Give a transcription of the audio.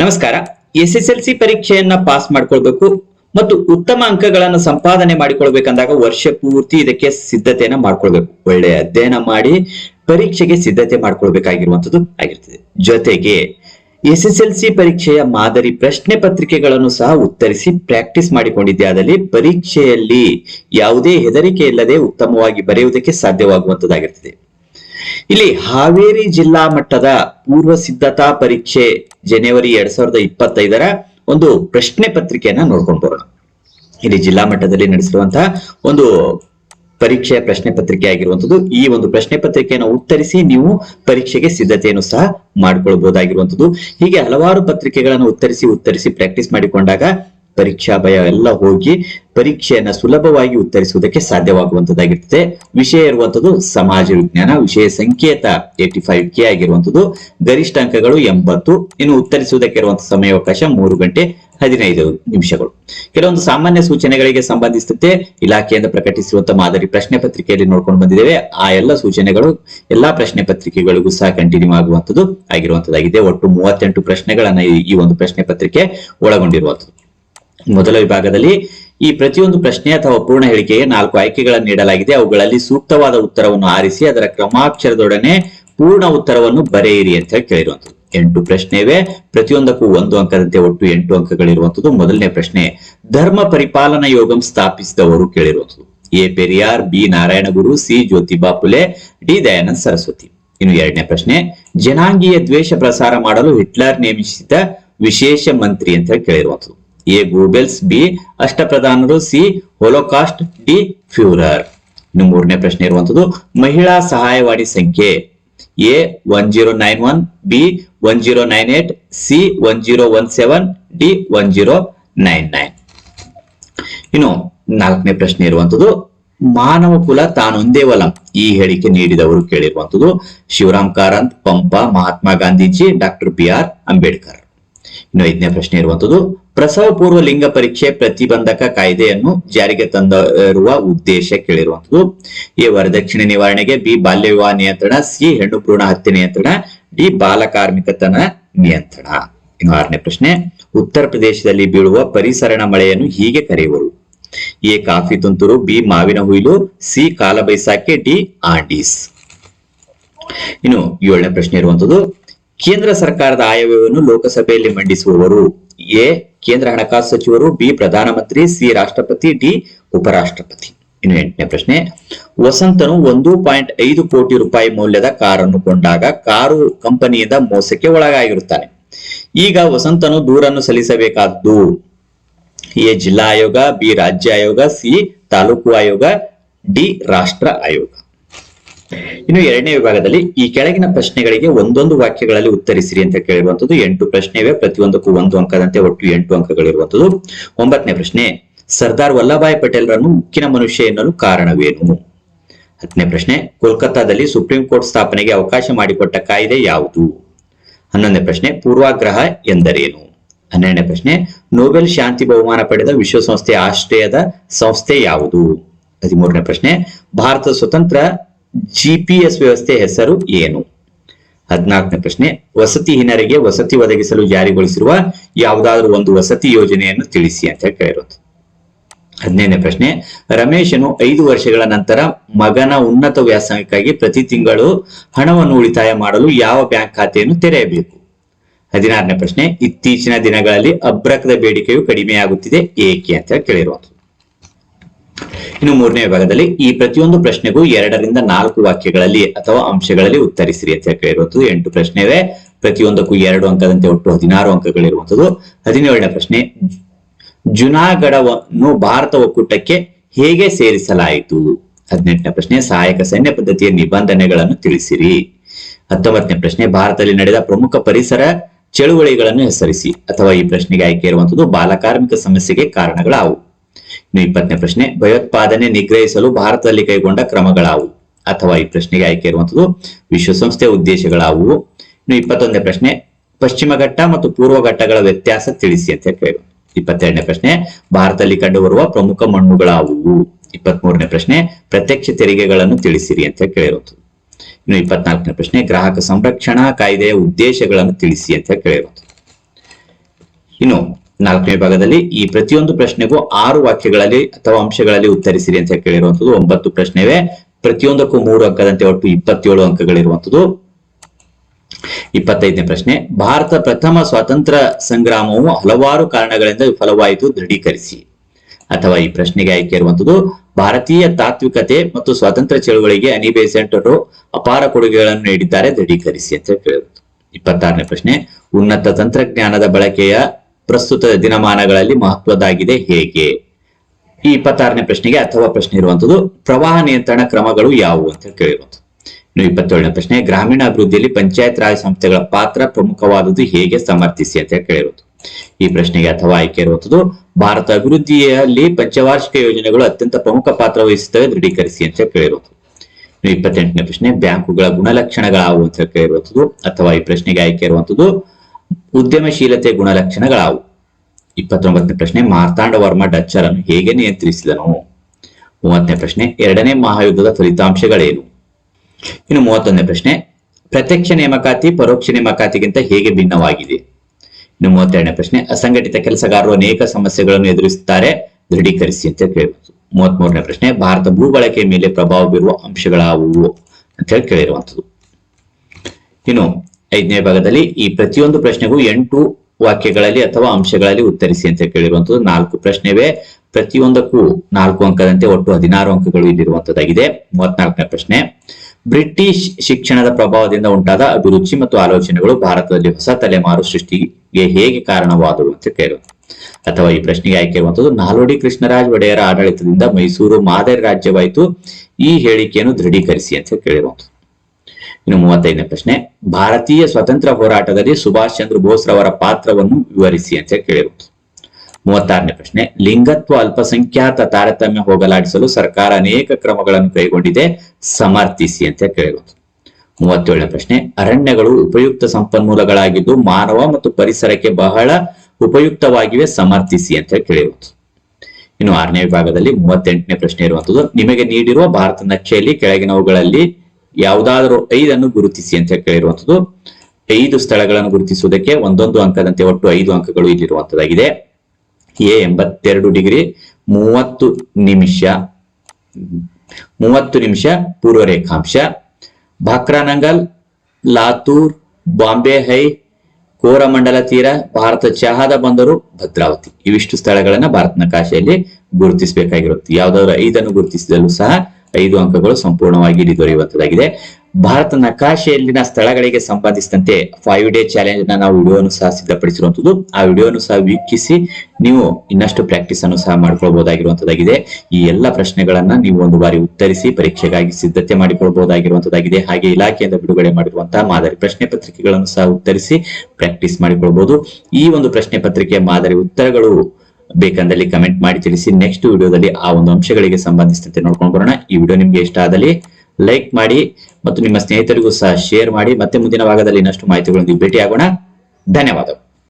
ನಮಸ್ಕಾರ. S S L C ಪರೀಕ್ಷೆಯನ್ನ pass ಮಾಡ್ಕೊಳ್ಬೇಕು ಮತ್ತು ಉತ್ತಮ ಅಂಕಗಳನ್ನು ಸಂಪಾದನೆ ಮಾಡಿಕೊಳ್ಬೇಕಂದಾಗ ವರ್ಷ ಪೂರ್ತಿ ಇದಕ್ಕೆ ಸಿದ್ಧತೆಯನ್ನ ಮಾಡ್ಕೊಳ್ಬೇಕು. ಒಳ್ಳೆ ಅಧ್ಯಯನ ಮಾಡಿ ಪರೀಕ್ಷೆಗೆ ಸಿದ್ಧತೆ ಮಾಡ್ಕೊಳ್ಬೇಕಾಗಿರುವಂತದ್ದು ಆಗಿರ್ತದೆ. ಜೊತೆಗೆ ಎಸ್ ಎಸ್ ಎಲ್ ಸಿ ಪರೀಕ್ಷೆಯ ಮಾದರಿ ಪ್ರಶ್ನೆ ಪತ್ರಿಕೆಗಳನ್ನು ಸಹ ಉತ್ತರಿಸಿ ಪ್ರಾಕ್ಟೀಸ್ ಮಾಡಿಕೊಂಡಿದ್ದೆ. ಆದಲ್ಲಿ ಪರೀಕ್ಷೆಯಲ್ಲಿ ಯಾವುದೇ ಹೆದರಿಕೆ ಇಲ್ಲದೆ ಉತ್ತಮವಾಗಿ ಬರೆಯುವುದಕ್ಕೆ ಸಾಧ್ಯವಾಗುವಂತದ್ದಾಗಿರ್ತದೆ ಇಲ್ಲಿ ಹಾವೇರಿ ಜಿಲ್ಲಾ ಮಟ್ಟದ ಪೂರ್ವ ಸಿದ್ಧತಾ ಪರೀಕ್ಷೆ ಜನವರಿ ಎರಡ್ ಸಾವಿರದ ಇಪ್ಪತ್ತೈದರ ಒಂದು ಪ್ರಶ್ನೆ ಪತ್ರಿಕೆಯನ್ನ ನೋಡ್ಕೊಂಡು ಬರೋಣ. ಇಲ್ಲಿ ಜಿಲ್ಲಾ ಮಟ್ಟದಲ್ಲಿ ನಡೆಸಿರುವಂತಹ ಒಂದು ಪರೀಕ್ಷೆಯ ಪ್ರಶ್ನೆ ಪತ್ರಿಕೆ ಆಗಿರುವಂತದ್ದು. ಈ ಒಂದು ಪ್ರಶ್ನೆ ಪತ್ರಿಕೆಯನ್ನು ಉತ್ತರಿಸಿ ನೀವು ಪರೀಕ್ಷೆಗೆ ಸಿದ್ಧತೆಯನ್ನು ಸಹ ಮಾಡ್ಕೊಳ್ಬಹುದಾಗಿರುವಂತದ್ದು ಹೀಗೆ ಹಲವಾರು ಪತ್ರಿಕೆಗಳನ್ನು ಉತ್ತರಿಸಿ ಉತ್ತರಿಸಿ ಪ್ರಾಕ್ಟೀಸ್ ಮಾಡಿಕೊಂಡಾಗ ಪರೀಕ್ಷಾ ಭಯ ಎಲ್ಲ ಹೋಗಿ ಪರೀಕ್ಷೆಯನ್ನ ಸುಲಭವಾಗಿ ಉತ್ತರಿಸುವುದಕ್ಕೆ ಸಾಧ್ಯವಾಗುವಂತದ್ದಾಗಿರ್ತದೆ. ವಿಷಯ ಇರುವಂತದ್ದು ಸಮಾಜ ವಿಜ್ಞಾನ, ವಿಷಯ ಸಂಕೇತ ಏಟಿ ಫೈವ್ ಕೆ ಆಗಿರುವಂತದ್ದು. ಗರಿಷ್ಠ ಅಂಕಗಳು ಎಂಬತ್ತು. ಇನ್ನು ಉತ್ತರಿಸುವುದಕ್ಕೆ ಇರುವಂತಹ ಸಮಯಾವಕಾಶ ಮೂರು ಗಂಟೆ ಹದಿನೈದು ನಿಮಿಷಗಳು. ಕೆಲವೊಂದು ಸಾಮಾನ್ಯ ಸೂಚನೆಗಳಿಗೆ ಸಂಬಂಧಿಸಿದಂತೆ ಇಲಾಖೆಯಿಂದ ಪ್ರಕಟಿಸಿರುವಂತಹ ಮಾದರಿ ಪ್ರಶ್ನೆ ಪತ್ರಿಕೆಯಲ್ಲಿ ನೋಡ್ಕೊಂಡು ಬಂದಿದ್ದೇವೆ. ಆ ಎಲ್ಲ ಸೂಚನೆಗಳು, ಎಲ್ಲಾ ಪ್ರಶ್ನೆ ಪತ್ರಿಕೆಗಳಿಗೂ ಸಹ ಕಂಟಿನ್ಯೂ ಆಗುವಂತದ್ದು ಆಗಿರುವಂತದ್ದಾಗಿದೆ. ಒಟ್ಟು ಮೂವತ್ತೆಂಟು ಪ್ರಶ್ನೆಗಳನ್ನ ಈ- ಒಂದು ಪ್ರಶ್ನೆ ಪತ್ರಿಕೆ ಒಳಗೊಂಡಿರುವಂತದ್ದು. ಮೊದಲ ವಿಭಾಗದಲ್ಲಿ ಈ ಪ್ರತಿಯೊಂದು ಪ್ರಶ್ನೆ ಅಥವಾ ಪೂರ್ಣ ಹೇಳಿಕೆಗೆ ನಾಲ್ಕು ಆಯ್ಕೆಗಳನ್ನು ನೀಡಲಾಗಿದೆ. ಅವುಗಳಲ್ಲಿ ಸೂಕ್ತವಾದ ಉತ್ತರವನ್ನು ಆರಿಸಿ ಅದರ ಕ್ರಮಾಕ್ಷರದೊಡನೆ ಪೂರ್ಣ ಉತ್ತರವನ್ನು ಬರೆಯಿರಿ ಅಂತ ಹೇಳಿ ಕೇಳಿರುವಂತದ್ದು ಎಂಟು ಪ್ರಶ್ನೆ ಇವೆ ಪ್ರತಿಯೊಂದಕ್ಕೂ ಒಂದು ಅಂಕದಂತೆ ಒಟ್ಟು ಎಂಟು ಅಂಕಗಳಿರುವಂತದ್ದು ಮೊದಲನೇ ಪ್ರಶ್ನೆ, ಧರ್ಮ ಪರಿಪಾಲನಾ ಯೋಗಂ ಸ್ಥಾಪಿಸಿದವರು ಕೇಳಿರುವಂತದ್ದು A Periyar, B Narayana Guru C Jyotiba Phule D Dayanand Saraswati. ಇನ್ನು ಎರಡನೇ ಪ್ರಶ್ನೆ, ಜನಾಂಗೀಯ ದ್ವೇಷ ಪ್ರಸಾರ ಮಾಡಲು ಹಿಟ್ಲರ್ ನೇಮಿಸಿದ ವಿಶೇಷ ಮಂತ್ರಿ ಅಂತ ಕೇಳಿರುವಂತದ್ದು ಎ ಗೂಬೆಲ್ಸ್ ಬಿ ಅಷ್ಟಪ್ರಧಾನರು, ಸಿ ಹೊಲೋಕಾಸ್ಟ್, ಡಿ ಫ್ಯೂರರ್. ಇನ್ನು ಮೂರನೇ ಪ್ರಶ್ನೆ ಇರುವಂತದ್ದು ಮಹಿಳಾ ಸಹಾಯವಾಣಿ ಸಂಖ್ಯೆ. A one zero nine one, B one zero nine eight, C one zero one seven, D one zero nine nine. ಇನ್ನು ನಾಲ್ಕನೇ ಪ್ರಶ್ನೆ ಇರುವಂತದ್ದು ಮಾನವ ಕುಲ ತಾನೊಂದೇ ವಲಂ ಈ ಹೇಳಿಕೆ ನೀಡಿದವರು ಕೇಳಿರುವಂತದ್ದು Shivaram Karanth, Pampa Mahatma Gandhiji, doctor B R Ambedkar. ಇನ್ನು ಐದನೇ ಪ್ರಶ್ನೆ ಇರುವಂತದ್ದು ಪ್ರಸವ ಪೂರ್ವ ಲಿಂಗ ಪರೀಕ್ಷೆ ಪ್ರತಿಬಂಧಕ ಕಾಯ್ದೆಯನ್ನು ಜಾರಿಗೆ ತಂದಿರುವ ಉದ್ದೇಶ ಕೇಳಿರುವಂತದ್ದು ಎ ವರದಕ್ಷಿಣೆ ನಿವಾರಣೆಗೆ, ಬಿ ಬಾಲ್ಯ ವಿವಾಹ ನಿಯಂತ್ರಣ, ಸಿ ಹೆಣ್ಣು ಭ್ರೂಣ ಹತ್ಯೆ ನಿಯಂತ್ರಣ, ಡಿ ಬಾಲ ಕಾರ್ಮಿಕತನ ನಿಯಂತ್ರಣ. ಇನ್ನು ಆರನೇ ಪ್ರಶ್ನೆ, ಉತ್ತರ ಪ್ರದೇಶದಲ್ಲಿ ಬೀಳುವ ಪರಿಸರಣ ಮಳೆಯನ್ನು ಹೀಗೆ ಕರೆಯುವರು. ಎ ಕಾಫಿ ತುಂತುರು, ಬಿ ಮಾವಿನ ಹುಯಿಲು, ಸಿ ಕಾಲಬೈಸಾಖಿ ಡಿ ಆಂಡೀಸ್. ಇನ್ನು ಏಳನೇ ಪ್ರಶ್ನೆ ಇರುವಂತದ್ದು ಕೇಂದ್ರ ಸರ್ಕಾರದ ಆಯವ್ಯವನ್ನು ಲೋಕಸಭೆಯಲ್ಲಿ ಮಂಡಿಸುವವರು ಎ, ಕೇಂದ್ರ ಹಣಕಾಸು ಸಚಿವರು, ಬಿ ಪ್ರಧಾನಮಂತ್ರಿ ಸಿ, ರಾಷ್ಟ್ರಪತಿ, ಡಿ, ಉಪರಾಷ್ಟ್ರಪತಿ. ಇನ್ನು ಎಂಟನೇ ಪ್ರಶ್ನೆ, ವಸಂತನು ಒಂದು ಪಾಯಿಂಟ್ ಐದು ಕೋಟಿ ರೂಪಾಯಿ ಮೌಲ್ಯದ ಕಾರನ್ನು ಕೊಂಡಾಗ ಕಾರು ಕಂಪನಿಯಿಂದ ಮೋಸಕ್ಕೆ ಒಳಗಾಗಿರುತ್ತಾನೆ. ಈಗ ವಸಂತನು ದೂರನ್ನು ಸಲ್ಲಿಸಬೇಕಾದ್ದು, ಎ ಜಿಲ್ಲಾ ಆಯೋಗ ಬಿ ರಾಜ್ಯ ಆಯೋಗ ಸಿ, ತಾಲೂಕು ಆಯೋಗ, ಡಿ, ರಾಷ್ಟ್ರ ಆಯೋಗ. ಇನ್ನು ಎರಡನೇ ವಿಭಾಗದಲ್ಲಿ ಈ ಕೆಳಗಿನ ಪ್ರಶ್ನೆಗಳಿಗೆ ಒಂದೊಂದು ವಾಕ್ಯಗಳಲ್ಲಿ ಉತ್ತರಿಸಿರಿ ಅಂತ ಕೇಳಿರುವಂತದ್ದು ಎಂಟು ಪ್ರಶ್ನೆ ಇವೆ ಪ್ರತಿಯೊಂದಕ್ಕೂ ಒಂದು ಅಂಕದಂತೆ ಒಟ್ಟು ಎಂಟು ಅಂಕಗಳಿರುವಂತದ್ದು ಒಂಬತ್ತನೇ ಪ್ರಶ್ನೆ, ಸರ್ದಾರ್ ವಲ್ಲಭಾಯ್ ಪಟೇಲ್ರನ್ನು ಉಕ್ಕಿನ ಮನುಷ್ಯ ಎನ್ನಲು ಕಾರಣವೇನು? ಹತ್ತನೇ ಪ್ರಶ್ನೆ, ಕೋಲ್ಕತ್ತಾದಲ್ಲಿ ಸುಪ್ರೀಂ ಕೋರ್ಟ್ ಸ್ಥಾಪನೆಗೆ ಅವಕಾಶ ಮಾಡಿಕೊಟ್ಟ ಕಾಯ್ದೆ ಯಾವುದು? ಹನ್ನೊಂದನೇ ಪ್ರಶ್ನೆ, ಪೂರ್ವಾಗ್ರಹ ಎಂದರೇನು? ಹನ್ನೆರಡನೇ ಪ್ರಶ್ನೆ, ನೋಬೆಲ್ ಶಾಂತಿ ಬಹುಮಾನ ಪಡೆದ ವಿಶ್ವಸಂಸ್ಥೆಯ ಆಶ್ರಯದ ಸಂಸ್ಥೆ ಯಾವುದು? ಹದಿಮೂರನೇ ಪ್ರಶ್ನೆ, ಭಾರತದ ಸ್ವತಂತ್ರ ಜಿಪಿಎಸ್ ವ್ಯವಸ್ಥೆ ಹೆಸರು ಏನು? ಹದಿನಾಲ್ಕನೇ ಪ್ರಶ್ನೆ ವಸತಿಹೀನರಿಗೆ ವಸತಿ ಒದಗಿಸಲು ಜಾರಿಗೊಳಿಸಿರುವ ಯಾವುದಾದ್ರೂ ಒಂದು ವಸತಿ ಯೋಜನೆಯನ್ನು ತಿಳಿಸಿ ಅಂತ ಕೇಳಿರೋದು ಹದಿನೈದನೇ ಪ್ರಶ್ನೆ, ರಮೇಶನು ಐದು ವರ್ಷಗಳ ನಂತರ ಮಗನ ಉನ್ನತ ವ್ಯಾಸಂಗಕ್ಕಾಗಿ ಪ್ರತಿ ತಿಂಗಳು ಹಣವನ್ನು ಉಳಿತಾಯ ಮಾಡಲು ಯಾವ ಬ್ಯಾಂಕ್ ಖಾತೆಯನ್ನು ತೆರೆಯಬೇಕು? ಹದಿನಾರನೇ ಪ್ರಶ್ನೆ, ಇತ್ತೀಚಿನ ದಿನಗಳಲ್ಲಿ ಅಬ್ರಕದ ಬೇಡಿಕೆಯು ಕಡಿಮೆಯಾಗುತ್ತಿದೆ, ಏಕೆ ಅಂತ ಕೇಳಿರೋದು. ಇನ್ನು ಮೂರನೇ ವಿಭಾಗದಲ್ಲಿ ಈ ಪ್ರತಿಯೊಂದು ಪ್ರಶ್ನೆಗೂ ಎರಡರಿಂದ ನಾಲ್ಕು ವಾಕ್ಯಗಳಲ್ಲಿ ಅಥವಾ ಅಂಶಗಳಲ್ಲಿ ಉತ್ತರಿಸಿರಿ ಅಂತ ಕೇಳಿರುವಂತದ್ದು ಎಂಟು ಪ್ರಶ್ನೆ ಇವೆ ಪ್ರತಿಯೊಂದಕ್ಕೂ ಎರಡು ಅಂಕದಂತೆ ಒಟ್ಟು ಹದಿನಾರು ಅಂಕಗಳಿರುವಂತದ್ದು ಹದಿನೇಳನೇ ಪ್ರಶ್ನೆ. ಜುನಾಗಢವನ್ನು ಭಾರತ ಒಕ್ಕೂಟಕ್ಕೆ ಹೇಗೆ ಸೇರಿಸಲಾಯಿತು? ಹದಿನೆಂಟನೇ ಪ್ರಶ್ನೆ. ಸಹಾಯಕ ಸೈನ್ಯ ಪದ್ಧತಿಯ ನಿಬಂಧನೆಗಳನ್ನು ತಿಳಿಸಿರಿ. ಹತ್ತೊಂಬತ್ತನೇ ಪ್ರಶ್ನೆ. ಭಾರತದಲ್ಲಿ ನಡೆದ ಪ್ರಮುಖ ಪರಿಸರ ಚಳುವಳಿಗಳನ್ನು ಹೆಸರಿಸಿ. ಅಥವಾ ಈ ಪ್ರಶ್ನೆಗೆ ಆಯ್ಕೆ ಇರುವಂತದ್ದು ಬಾಲಕಾರ್ಮಿಕ ಸಮಸ್ಯೆಗೆ ಕಾರಣಗಳಾವು. ಇಪ್ಪತ್ತನೇ ಪ್ರಶ್ನೆ, ಭಯೋತ್ಪಾದನೆ ನಿಗ್ರಹಿಸಲು ಭಾರತದಲ್ಲಿ ಕೈಗೊಂಡ ಕ್ರಮಗಳಾವು? ಅಥವಾ ಈ ಪ್ರಶ್ನೆಗೆ ಆಯ್ಕೆ ಇರುವಂತದ್ದು ವಿಶ್ವಸಂಸ್ಥೆಯ ಉದ್ದೇಶಗಳಾವು ಇನ್ನು ಇಪ್ಪತ್ತೊಂದನೇ ಪ್ರಶ್ನೆ, ಪಶ್ಚಿಮ ಘಟ್ಟ ಮತ್ತು ಪೂರ್ವ ಘಟ್ಟಗಳ ವ್ಯತ್ಯಾಸ ತಿಳಿಸಿ ಅಂತ ಕೇಳಿ ಇಪ್ಪತ್ತೆರಡನೇ ಪ್ರಶ್ನೆ, ಭಾರತದಲ್ಲಿ ಕಂಡುಬರುವ ಪ್ರಮುಖ ಮಣ್ಣುಗಳಾವುವು? ಇಪ್ಪತ್ಮೂರನೇ ಪ್ರಶ್ನೆ, ಪ್ರತ್ಯಕ್ಷ ತೆರಿಗೆಗಳನ್ನು ತಿಳಿಸಿರಿ ಅಂತ ಕೇಳಿರೋದು ಇನ್ನು ಇಪ್ಪತ್ನಾಲ್ಕನೇ ಪ್ರಶ್ನೆ, ಗ್ರಾಹಕ ಸಂರಕ್ಷಣಾ ಕಾಯ್ದೆಯ ಉದ್ದೇಶಗಳನ್ನು ತಿಳಿಸಿ ಅಂತ ಕೇಳಿರೋದು ಇನ್ನು ನಾಲ್ಕನೇ ಭಾಗದಲ್ಲಿ ಈ ಪ್ರತಿಯೊಂದು ಪ್ರಶ್ನೆಗೂ ಆರು ವಾಕ್ಯಗಳಲ್ಲಿ ಅಥವಾ ಅಂಶಗಳಲ್ಲಿ ಉತ್ತರಿಸಿರಿ ಅಂತ ಕೇಳಿರುವಂತದ್ದು ಒಂಬತ್ತು ಪ್ರಶ್ನೆವೇ. ಪ್ರತಿಯೊಂದಕ್ಕೂ ಮೂರು ಅಂಕದಂತೆ ಒಟ್ಟು ಇಪ್ಪತ್ತೇಳು ಅಂಕಗಳಿರುವಂತದ್ದು ಇಪ್ಪತ್ತೈದನೇ ಪ್ರಶ್ನೆ, ಭಾರತ ಪ್ರಥಮ ಸ್ವಾತಂತ್ರ್ಯ ಸಂಗ್ರಾಮವು ಹಲವಾರು ಕಾರಣಗಳಿಂದ ವಿಫಲವಾಯಿತು, ದೃಢೀಕರಿಸಿ. ಅಥವಾ ಈ ಪ್ರಶ್ನೆಗೆ ಆಯ್ಕೆ ಇರುವಂತದ್ದು ಭಾರತೀಯ ತಾತ್ವಿಕತೆ ಮತ್ತು ಸ್ವಾತಂತ್ರ್ಯ ಚಳುವಳಿಗೆ ಅನಿಬೇಸೆಂಟ್ ಅಪಾರ ಕೊಡುಗೆಗಳನ್ನು ನೀಡಿದ್ದಾರೆ, ದೃಢೀಕರಿಸಿ ಅಂತ ಕೇಳಿರುವುದು ಇಪ್ಪತ್ತಾರನೇ ಪ್ರಶ್ನೆ, ಉನ್ನತ ತಂತ್ರಜ್ಞಾನದ ಬಳಕೆಯ ಪ್ರಸ್ತುತ ದಿನಮಾನಗಳಲ್ಲಿ ಮಹತ್ವದಾಗಿದೆ ಹೇಗೆ? ಈ ಇಪ್ಪತ್ತಾರನೇ ಪ್ರಶ್ನೆಗೆ ಅಥವಾ ಪ್ರಶ್ನೆ ಇರುವಂತದ್ದು, ಪ್ರವಾಹ ನಿಯಂತ್ರಣ ಕ್ರಮಗಳು ಯಾವುವು ಅಂತ ಕೇಳಿರುವಂತದ್ದು. ಇನ್ನು ಇಪ್ಪತ್ತೇಳನೇ ಪ್ರಶ್ನೆ ಗ್ರಾಮೀಣ ಅಭಿವೃದ್ಧಿಯಲ್ಲಿ ಪಂಚಾಯತ್ ರಾಜ್ ಸಂಸ್ಥೆಗಳ ಪಾತ್ರ ಪ್ರಮುಖವಾದದ್ದು ಹೇಗೆ ಸಮರ್ಥಿಸಿ ಅಂತ ಕೇಳಿರುವುದು ಈ ಪ್ರಶ್ನೆಗೆ ಅಥವಾ ಆಯ್ಕೆ ಇರುವಂತದ್ದು, ಭಾರತ ಅಭಿವೃದ್ಧಿಯಲ್ಲಿ ಪಂಚವಾರ್ಷಿಕ ಯೋಜನೆಗಳು ಅತ್ಯಂತ ಪ್ರಮುಖ ಪಾತ್ರ ವಹಿಸುತ್ತವೆ, ದೃಢೀಕರಿಸಿ ಅಂತ ಕೇಳಿರುವುದು ಇನ್ನು ಇಪ್ಪತ್ತೆಂಟನೇ ಪ್ರಶ್ನೆ, ಬ್ಯಾಂಕುಗಳ ಗುಣಲಕ್ಷಣಗಳಾವು ಅಂತ ಕೇಳಿರುವಂತದ್ದು, ಅಥವಾ ಈ ಪ್ರಶ್ನೆಗೆ ಆಯ್ಕೆ ಇರುವಂತದ್ದು ಉದ್ಯಮಶೀಲತೆ ಗುಣಲಕ್ಷಣಗಳಾವು. ಇಪ್ಪತ್ತೊಂಬತ್ತನೇ ಪ್ರಶ್ನೆ, ಮಾರ್ತಾಂಡ ವರ್ಮ ಡಚ್ಚರನ್ನು ಹೇಗೆ ನಿಯಂತ್ರಿಸಿದನು? ಮೂವತ್ತನೇ ಪ್ರಶ್ನೆ, ಎರಡನೇ ಮಹಾಯುದ್ಧದ ಫಲಿತಾಂಶಗಳೇನು? ಇನ್ನು ಮೂವತ್ತೊಂದನೇ ಪ್ರಶ್ನೆ, ಪ್ರತ್ಯಕ್ಷ ನೇಮಕಾತಿ, ಪರೋಕ್ಷ ನೇಮಕಾತಿಗಿಂತ ಹೇಗೆ ಭಿನ್ನವಾಗಿದೆ? ಇನ್ನು ಮೂವತ್ತೆರಡನೇ ಪ್ರಶ್ನೆ, ಅಸಂಘಟಿತ ಕೆಲಸಗಾರರು ಅನೇಕ ಸಮಸ್ಯೆಗಳನ್ನು ಎದುರಿಸುತ್ತಾರೆ ದೃಢೀಕರಿಸಿ ಅಂತ ಕೇಳಬಹುದು. ಮೂವತ್ತ್ ಮೂರನೇ ಪ್ರಶ್ನೆ, ಭಾರತ ಭೂ ಮೇಲೆ ಪ್ರಭಾವ ಬೀರುವ ಅಂಶಗಳಾವುವು? ಅಂತ ಹೇಳಿ ಕೇಳಿರುವಂಥದ್ದು. ಇನ್ನು ಐದನೇ ಭಾಗದಲ್ಲಿ ಈ ಪ್ರತಿಯೊಂದು ಪ್ರಶ್ನೆಗೂ ಎಂಟು ವಾಕ್ಯಗಳಲ್ಲಿ ಅಥವಾ ಅಂಶಗಳಲ್ಲಿ ಉತ್ತರಿಸಿ ಅಂತ ಕೇಳಿರುವಂತದ್ದು ನಾಲ್ಕು ಪ್ರಶ್ನೆವೇ. ಪ್ರತಿಯೊಂದಕ್ಕೂ ನಾಲ್ಕು ಅಂಕದಂತೆ ಒಟ್ಟು ಹದಿನಾರು ಅಂಕಗಳು ಇಲ್ಲಿರುವಂತದ್ದಾಗಿದೆ ಮೂವತ್ನಾಲ್ಕನೇ ಪ್ರಶ್ನೆ. ಬ್ರಿಟಿಷ್ ಶಿಕ್ಷಣದ ಪ್ರಭಾವದಿಂದ ಉಂಟಾದ ಅಭಿರುಚಿ ಮತ್ತು ಆಲೋಚನೆಗಳು ಭಾರತದಲ್ಲಿ ಹೊಸ ತಲೆಮಾರು ಸೃಷ್ಟಿಗೆ ಹೇಗೆ ಕಾರಣವಾದವು ಅಂತ ಕೇಳುವ ಅಥವಾ ಈ ಪ್ರಶ್ನೆಗೆ ಆಯ್ಕೆ ಇರುವಂತದ್ದು ನಾಲ್ವಡಿ ಕೃಷ್ಣರಾಜ್ ಒಡೆಯರ ಆಡಳಿತದಿಂದ ಮೈಸೂರು ಮಾದರಿ ರಾಜ್ಯವಾಯಿತು. ಈ ಹೇಳಿಕೆಯನ್ನು ದೃಢೀಕರಿಸಿ ಅಂತ ಕೇಳಿರುವಂತದ್ದು ಇನ್ನು ಮೂವತ್ತೈದನೇ ಪ್ರಶ್ನೆ, ಭಾರತೀಯ ಸ್ವತಂತ್ರ ಹೋರಾಟದಲ್ಲಿ ಸುಭಾಷ್ ಚಂದ್ರ ಬೋಸ್ ರವರ ಪಾತ್ರವನ್ನು ವಿವರಿಸಿ ಅಂತ ಕೇಳಿರುವುದು ಮೂವತ್ತಾರನೇ ಪ್ರಶ್ನೆ, ಲಿಂಗತ್ವ ಅಲ್ಪಸಂಖ್ಯಾತ ತಾರತಮ್ಯ ಹೋಗಲಾಡಿಸಲು ಸರ್ಕಾರ ಅನೇಕ ಕ್ರಮಗಳನ್ನು ಕೈಗೊಂಡಿದೆ, ಸಮರ್ಥಿಸಿ ಅಂತ ಕೇಳಿರುವುದು ಮೂವತ್ತೇಳನೇ ಪ್ರಶ್ನೆ, ಅರಣ್ಯಗಳು ಉಪಯುಕ್ತ ಸಂಪನ್ಮೂಲಗಳಾಗಿದ್ದು ಮಾನವ ಮತ್ತು ಪರಿಸರಕ್ಕೆ ಬಹಳ ಉಪಯುಕ್ತವಾಗಿವೆ, ಸಮರ್ಥಿಸಿ ಅಂತ ಕೇಳಿರುವುದು ಇನ್ನು ಆರನೇ ವಿಭಾಗದಲ್ಲಿ ಮೂವತ್ತೆಂಟನೇ ಪ್ರಶ್ನೆ ಇರುವಂತದ್ದು ನಿಮಗೆ ನೀಡಿರುವ ಭಾರತ ನಕ್ಷೆಯಲ್ಲಿ ಕೆಳಗಿನವುಗಳಲ್ಲಿ ಯಾವುದಾದರೂ ಐದನ್ನು ಗುರುತಿಸಿ ಅಂತ ಕೇಳಿರುವಂತದ್ದು ಐದು ಸ್ಥಳಗಳನ್ನು ಗುರುತಿಸುವುದಕ್ಕೆ ಒಂದೊಂದು ಅಂಕದಂತೆ ಒಟ್ಟು ಐದು ಅಂಕಗಳು ಇಲ್ಲಿರುವಂತದ್ದಾಗಿದೆ ಎ ಎಂಬತ್ತೆರಡು ಡಿಗ್ರಿ ಮೂವತ್ತು ನಿಮಿಷ ಮೂವತ್ತು ನಿಮಿಷ ಪೂರ್ವ ರೇಖಾಂಶ ಭಾಕ್ರಾನಂಗಲ್, ಲಾತೂರ್, ಬಾಂಬೆ ಹೈ ಕೋರಮಂಡಲ ತೀರ ಭಾರತ ಚಹಾದ ಬಂದರು ಭದ್ರಾವತಿ. ಇವಿಷ್ಟು ಸ್ಥಳಗಳನ್ನ ಭಾರತನ ಕಾಶೆಯಲ್ಲಿ ಗುರುತಿಸಬೇಕಾಗಿರುತ್ತೆ. ಯಾವ್ದಾದ್ರು ಐದನ್ನು ಗುರುತಿಸಿದಲ್ಲೂ ಸಹ ಐದು ಅಂಕಗಳು ಸಂಪೂರ್ಣವಾಗಿ ಇಡೀ ದೊರೆಯುವಂತದ್ದಾಗಿದೆ ಭಾರತ ನಕಾಶೆಯಲ್ಲಿನ ಸ್ಥಳಗಳಿಗೆ ಸಂಬಂಧಿಸಿದಂತೆ ಫೈವ್ ಡೇ ಚಾಲೆಂಜ್ನ ನಾವು ವಿಡಿಯೋನು ಸಹ ಸಿದ್ಧಪಡಿಸಿರುವಂತದ್ದು. ಆ ವಿಡಿಯೋನು ಸಹ ವೀಕ್ಷಿಸಿ ನೀವು ಇನ್ನಷ್ಟು ಪ್ರಾಕ್ಟೀಸ್ ಅನ್ನು ಸಹ ಮಾಡ್ಕೊಳ್ಬಹುದಾಗಿರುವಂತದ್ದಾಗಿದೆ ಈ ಎಲ್ಲ ಪ್ರಶ್ನೆಗಳನ್ನ ನೀವು ಒಂದು ಬಾರಿ ಉತ್ತರಿಸಿ, ಪರೀಕ್ಷೆಗಾಗಿ ಸಿದ್ಧತೆ ಮಾಡಿಕೊಳ್ಬಹುದಾಗಿರುವಂತದ್ದಾಗಿದೆ ಹಾಗೆ ಇಲಾಖೆಯಿಂದ ಬಿಡುಗಡೆ ಮಾಡಿರುವಂತಹ ಮಾದರಿ ಪ್ರಶ್ನೆ ಪತ್ರಿಕೆಗಳನ್ನು ಸಹ ಉತ್ತರಿಸಿ ಪ್ರಾಕ್ಟೀಸ್ ಮಾಡಿಕೊಳ್ಬಹುದು ಈ ಒಂದು ಪ್ರಶ್ನೆ ಪತ್ರಿಕೆಯ ಮಾದರಿ ಉತ್ತರಗಳು ಬೇಕಂದಲ್ಲಿ ಕಮೆಂಟ್ ಮಾಡಿ ತಿಳಿಸಿ ನೆಕ್ಸ್ಟ್ ವಿಡಿಯೋದಲ್ಲಿ ಆ ಒಂದು ಅಂಶಗಳಿಗೆ ಸಂಬಂಧಿಸಿದಂತೆ ನೋಡ್ಕೊಂಡು ಬರೋಣ. ಈ ವಿಡಿಯೋ ನಿಮ್ಗೆ ಇಷ್ಟ ಆದಲ್ಲಿ ಲೈಕ್ ಮಾಡಿ ಮತ್ತು ನಿಮ್ಮ ಸ್ನೇಹಿತರಿಗೂ ಸಹ ಶೇರ್ ಮಾಡಿ. ಮತ್ತೆ ಮುಂದಿನ ಭಾಗದಲ್ಲಿ ಇನ್ನಷ್ಟು ಮಾಹಿತಿಗಳೊಂದಿಗೆ ಭೇಟಿಯಾಗೋಣ. ಧನ್ಯವಾದಗಳು.